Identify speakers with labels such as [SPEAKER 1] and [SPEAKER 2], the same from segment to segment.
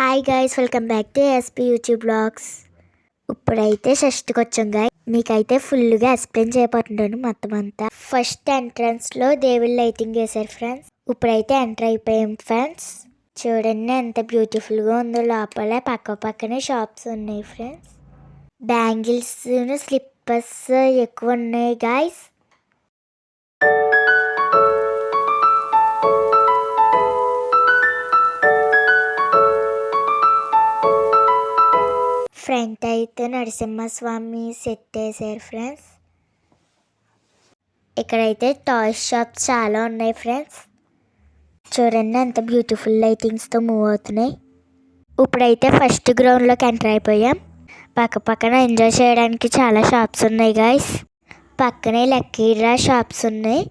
[SPEAKER 1] Hi guys welcome back to SP YouTube blogs ఇప్పుడైతే షష్టికి వచ్చాం గాయ్ మీకైతే ఫుల్గా ఎక్స్ప్లెయిన్ చేయబోతున్నాను మొత్తం అంతా. ఫస్ట్ ఎంట్రన్స్లో దేవుళ్ళు లైటింగ్ వేశారు ఫ్రెండ్స్ ఇప్పుడైతే ఎంటర్ అయిపోయాం ఫ్రెండ్స్ చూడండి ఎంత బ్యూటిఫుల్గా ఉందో. లోపల పక్క పక్కనే షాప్స్ ఉన్నాయి ఫ్రెండ్స్ బ్యాంగిల్స్ స్లిప్పర్స్ ఎక్కువ ఉన్నాయి గాయస్ అయితే నరసింహస్వామి సెట్ వేసారు ఫ్రెండ్స్ ఇక్కడైతే టాయ్స్ షాప్స్ చాలా ఉన్నాయి ఫ్రెండ్స్ చూడండి ఎంత బ్యూటిఫుల్ లైటింగ్స్తో మూవ్ అవుతున్నాయి. ఇప్పుడైతే ఫస్ట్ గ్రౌండ్లోకి ఎంటర్ అయిపోయాం. పక్క పక్కన ఎంజాయ్ చేయడానికి చాలా షాప్స్ ఉన్నాయి గాయస్ పక్కనే లక్కీరా షాప్స్ ఉన్నాయి.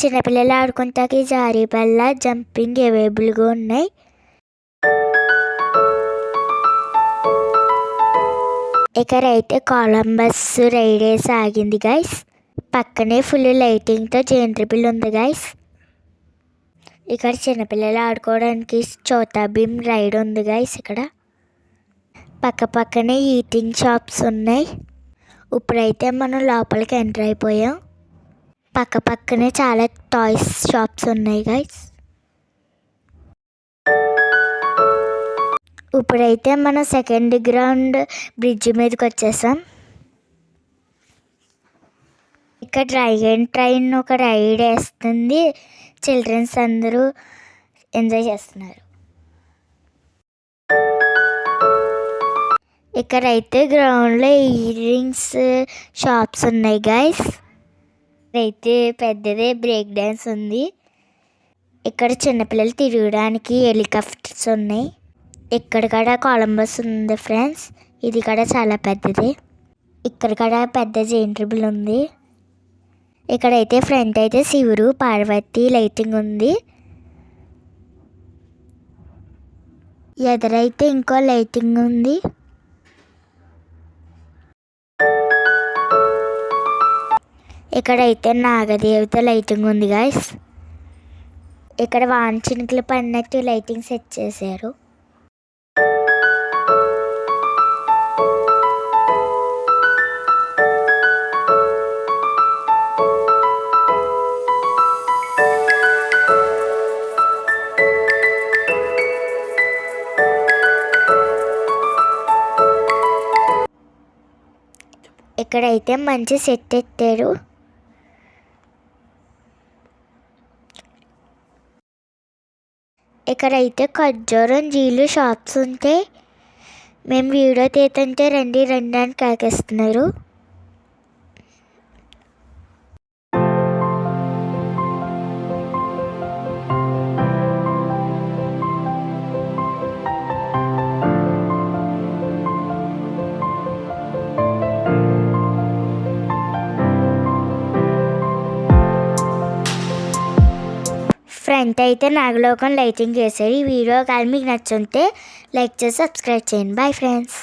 [SPEAKER 1] చిన్నపిల్లలు ఆడుకుంటాకి జారీ బల్ల జంపింగ్ అవైలబుల్గా ఉన్నాయి. ఇక్కడైతే కొలంబస్ రైడేస్ ఆగింది గైస్ పక్కనే ఫుల్ లైటింగ్తో జేంట్రిబుల్ ఉంది గైస్ ఇక్కడ చిన్నపిల్లలు ఆడుకోవడానికి చోతా భీమ్ రైడ్ ఉంది గైస్ ఇక్కడ. పక్క పక్కనే ఈటింగ్ షాప్స్ ఉన్నాయి. ఇప్పుడైతే మనం లోపలికి ఎంటర్ అయిపోయాం. పక్క పక్కనే చాలా టాయ్స్ షాప్స్ ఉన్నాయి గైస్ ఇప్పుడైతే మనం సెకండ్ గ్రౌండ్ బ్రిడ్జ్ మీదకి వచ్చేసాం. ఇక్కడ డ్రైగన్ ట్రైన్ ఒక రైడ్ వేస్తుంది. చిల్డ్రన్స్ అందరూ ఎంజాయ్ చేస్తున్నారు. ఇక్కడైతే గ్రౌండ్లో ఇయర్ రింగ్స్ షాప్స్ ఉన్నాయి గాయస్ అయితే పెద్దదే బ్రేక్ డ్యాన్స్ ఉంది. ఇక్కడ చిన్నపిల్లలు తిరగడానికి హెలికాప్టర్స్ ఉన్నాయి. ఇక్కడ కూడా కొలంబస్ ఉంది ఫ్రెండ్స్ ఇది కూడా చాలా పెద్దది. ఇక్కడ కూడా పెద్ద జైంట్రిబుల్ ఉంది. ఇక్కడైతే ఫ్రంట్ అయితే శివుడు పార్వతి లైటింగ్ ఉంది. ఎదురైతే ఇంకో లైటింగ్ ఉంది. ఇక్కడైతే నాగదేవత లైటింగ్ ఉంది గాయస్ ఇక్కడ వాంచినుకులు పడినట్టు లైటింగ్ సెట్ చేశారు. ఎక్కడైతే మంచి సెట్ ఎత్తారు ఇక్కడైతే ఖర్జూరం జీలు షాప్స్ ఉంటే మేము వీడియో తీతంటే రండి రండి అని కాకేస్తున్నారు. ఫ్రెండ్ అయితే నాగలోకం లైటింగ్ చేశారు ఈ వీడియో. కానీ మీకు నచ్చుంటే లైక్ చేసి సబ్స్క్రైబ్ చేయండి. Bye friends